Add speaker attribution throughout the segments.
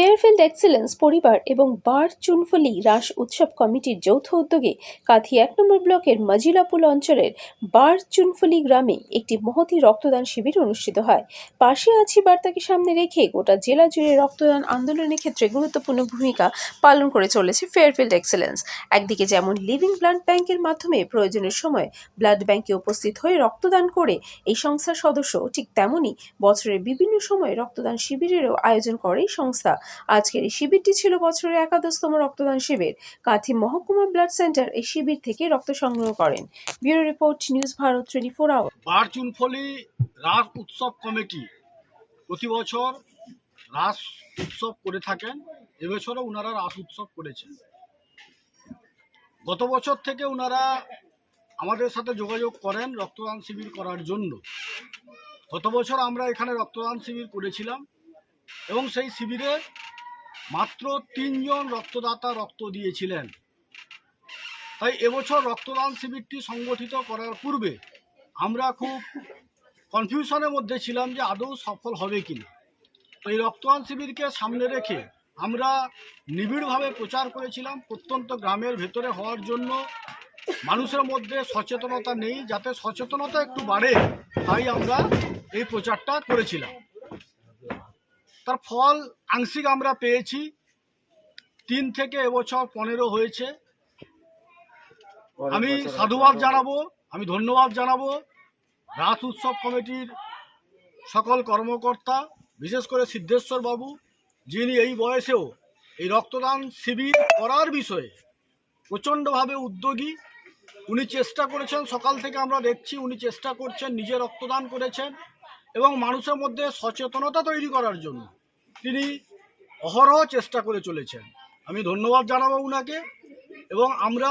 Speaker 1: Fairfield excellence পরিবার এবং বার চুনফলি রাস উৎসব কমিটির যৌথ উদ্যোগে কাথি এক নম্বর ব্লকের মজিলাপুল অঞ্চলের বার চুনফলি গ্রামে একটি মহতি রক্তদান শিবির অনুষ্ঠিত হয়। পাশে আছি বার্তাকে সামনে রেখে গোটা জেলা জুড়ে রক্তদান আন্দোলনের ক্ষেত্রে গুরুত্বপূর্ণ ভূমিকা পালন করে চলেছে ফেয়ারফিল্ড এক্সেলেন্স একদিকে যেমন লিভিং ব্লাড ব্যাংকের মাধ্যমে প্রয়োজনের সময় ব্লাড ব্যাংকে উপস্থিত হয়ে রক্তদান করে এই সংস্থার সদস্য, ঠিক তেমনই বছরের বিভিন্ন সময়ে রক্তদান শিবিরেরও আয়োজন করে এই সংস্থা। আজকের এই শিবিরটি ছিল বছরের একাদশতম রক্তদান শিবির। কাথি মহকুমা ব্লাড সেন্টার এই শিবির থেকে রক্ত সংগ্রহ করেন। Bureau report, news Bharat twenty four hour.
Speaker 2: বারচুনফলি রাস উৎসব কমিটি প্রতি বছর রাস উৎসব করে থাকেন। এবছরও ওনারা রাস উৎসব করেছেন। গত বছর থেকে ওনারা আমাদের সাথে যোগাযোগ করেন রক্তদান শিবির করার জন্য। গত বছর আমরা এখানে রক্তদান শিবির করেছিলাম। এবং সেই শিবিরে মাত্র তিনজন রক্তদাতা রক্ত দিয়েছিলেন। তাই এবছর রক্তদান শিবিরটি সংগঠিত করার পূর্বে আমরা খুব কনফিউশনের মধ্যে ছিলাম যে আদৌ সফল হবে কিনা। তো এই রক্তদান শিবিরকে সামনে রেখে আমরা নিবিড়ভাবে প্রচার করেছিলাম। প্রত্যন্ত গ্রামের ভেতরে হওয়ার জন্য মানুষের মধ্যে সচেতনতা নেই। যাতে সচেতনতা একটু বাড়ে, তাই আমরা এই প্রচারটা করেছিলাম। তার ফল আংশিক আমরা পেয়েছি। তিন থেকে এবছর পনেরো হয়েছে। আমি সাধুবাদ জানাব আমি ধন্যবাদ জানাব। রাত উৎসব কমিটির সকল কর্মকর্তা বিশেষ করে সিদ্ধেশ্বর বাবু যিনি এই বয়সেও এই রক্তদান শিবির করার বিষয়ে প্রচণ্ডভাবে উদ্যোগী উনি চেষ্টা করেছেন। সকাল থেকে আমরা দেখছি উনি চেষ্টা করছেন নিজে রক্তদান করেছেন। এবং মানুষের মধ্যে সচেতনতা তৈরি করার জন্য তিনি অহরহ চেষ্টা করে চলেছেন। আমি ধন্যবাদ জানাব উনাকে এবং আমরা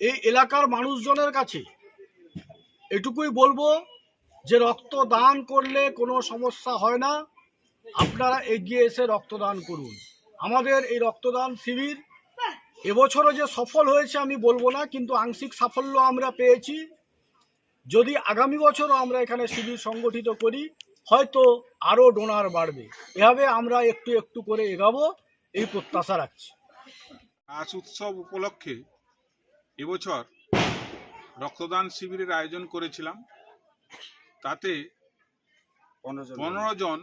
Speaker 2: এই এলাকার মানুষজনের কাছে এটুকুই বলব যে রক্ত দান করলে কোনো সমস্যা হয় না। আপনারা এগিয়ে এসে রক্তদান করুন। আমাদের এই রক্তদান শিবির এবছরও যে সফল হয়েছে আমি বলব না, কিন্তু আংশিক সাফল্য আমরা পেয়েছি। যদি আগামী বছরও আমরা এখানে শিবির সংগঠিত করি হয়তো আরও ডোনার বাড়বে। এভাবে আমরা একটু একটু করে এগাবো এই প্রত্যাশা রাখছি।
Speaker 3: আজ উৎসব উপলক্ষে এবছর রক্তদান শিবিরের আয়োজন করেছিলাম। তাতে পনেরো জন।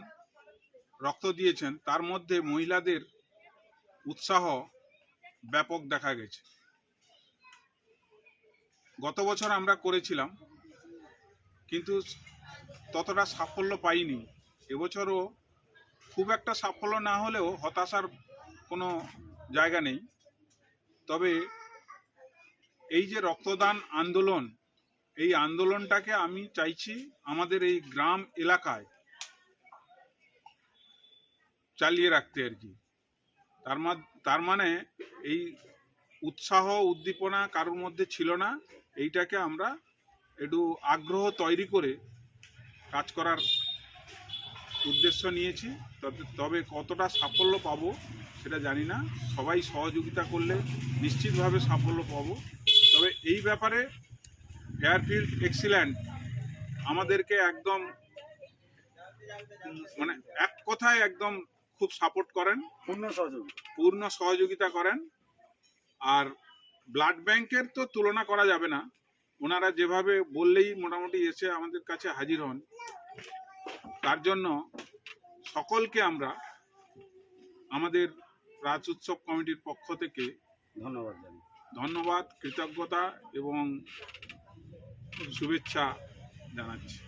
Speaker 3: রক্ত দিয়েছেন। তার মধ্যে মহিলাদের উৎসাহ ব্যাপক দেখা গেছে। গত বছর আমরা করেছিলাম কিন্তু ততটা সাফল্য পাইনি। এবছরও খুব একটা সাফল্য না হলেও হতাশার কোনো জায়গা নেই। তবে এই যে রক্তদান আন্দোলন, এই আন্দোলনটাকে আমি চাইছি আমাদের এই গ্রাম এলাকায় চালিয়ে রাখতে আর কি। তার তার মানে এই উৎসাহ, উদ্দীপনা কারোর মধ্যে ছিল না। এইটাকে আমরা একটু আগ্রহ তৈরি করে কাজ করার উদ্দেশ্য নিয়েছি। তবে- তবে কতটা সাফল্য পাবো সেটা জানি না। সবাই সহযোগিতা করলে নিশ্চিতভাবে সাফল্য পাবো। তবে এই ব্যাপারে এয়ারফিল্ড এক্সিলেন্ট আমাদেরকে একদম মানে এক কথায় একদম খুব সাপোর্ট করেন।
Speaker 2: পূর্ণ সহযোগ
Speaker 3: পূর্ণ সহযোগিতা করেন। আর ব্লাড ব্যাংকের তো তুলনা করা যাবে না। ওনারা যেভাবে বললেই মোটামুটি এসে আমাদের কাছে হাজির হন তার জন্য সকলকে আমরা আমাদের রাজ উৎসব কমিটির পক্ষ থেকে
Speaker 2: ধন্যবাদ
Speaker 3: ধন্যবাদ কৃতজ্ঞতা এবং শুভেচ্ছা জানাচ্ছি।